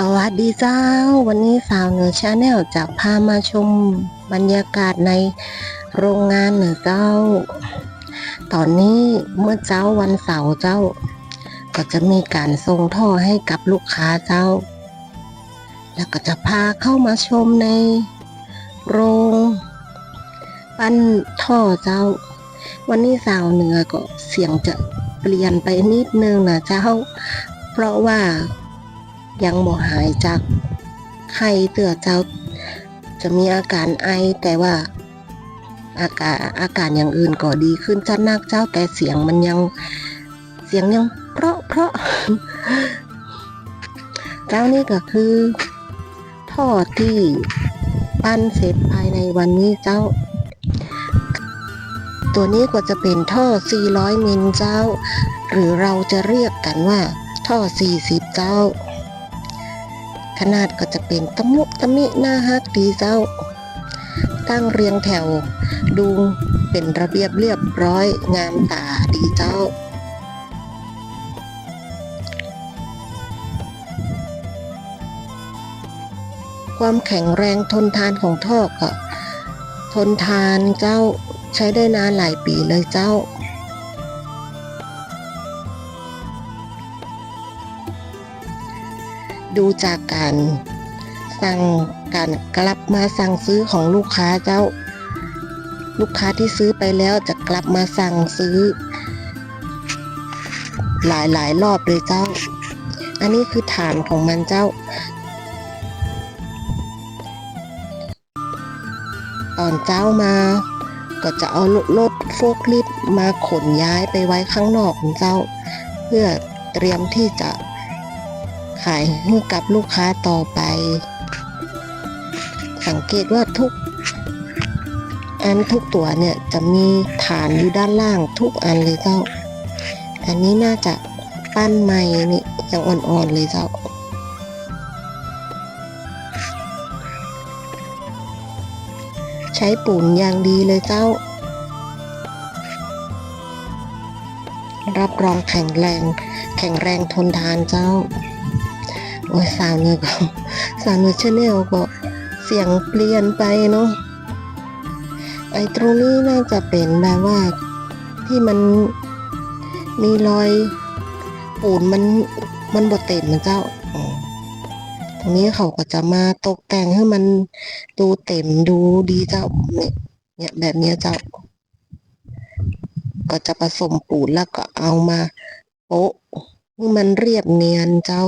สวัสดีเจ้า วันนี้สาวเหนือชาแนลจะพามาชมบรรยากาศในโรงงานเหนือเจ้า ตอนนี้เมื่อเจ้าวันเสาร์เจ้า ก็จะมีการส่งท่อให้กับลูกค้าเจ้า แล้วก็จะพาเข้ามาชมในโรงปั้นท่อเจ้า วันนี้สาวเหนือก็เสียงจะเปลี่ยนไปนิดนึงนะเจ้า เพราะว่า ยังบ่หายจากไข้เตือเจ้า จะมีอาการไอแต่ว่าอาการอาการอย่างอื่นก็ดีขึ้นจะนักเจ้าแต่เสียงมันยังเสียงยังเพราะเพราะเจ้านี่ก็คือท่อที่ปั้นเสร็จภายในวันนี้เจ้า ตัวนี้ก็จะเป็นท่อ 400 มิลเจ้า หรือเราจะเรียกกันว่าท่อ 40 เจ้า ขนาดก็จะเป็นตะมุตะมิหน้าฮักดีเจ้า ตั้งเรียงแถว ดูเป็นระเบียบเรียบร้อยงามตาดีเจ้าความแข็งแรงทนทานของท่อก็ทนทานเจ้าใช้ได้นานหลายปีเลยเจ้า ดูจากการสั่งการกลับมาสั่งซื้อของลูกค้าเจ้า ลูกค้าที่ซื้อไปแล้วจะกลับมาสั่งซื้อ หลายหลายรอบเลยเจ้า อันนี้คือฐานของมันเจ้าตอนเจ้ามาก็จะเอารถโฟกลิฟต์มาขนย้ายไปไว้ข้างนอกของเจ้า เพื่อเตรียมที่จะ ขายให้กับลูกค้าต่อไป สังเกตว่าทุก อันทุกตัวเนี่ยจะมีฐานอยู่ด้านล่างทุกอันเลยเจ้า อันนี้น่าจะปั้นใหม่นี่ยังอ่อนๆเลยเจ้าใช้ปูนอย่างดีเลยเจ้า รับรองแข็งแรง แข็งแรงทนทานเจ้า โอ้ยสาวเนื้อก็สาวเนื้อชาแนลก็เสียงเปลี่ยนไปเนาะไอ้ตรงนี้น่าจะเป็นแบบว่าที่มันมีรอยปูนมันมันบดเต็มนเจ้าตรงนี้เขาก็จะมาตกแต่งให้มันดูเต็มดูดีเจ้าเนี่ยเนี่ยแบบเนี้ยเจ้า ก็จะผสมปูนแล้วก็เอามาโปะให้มันเรียบเนียนเจ้า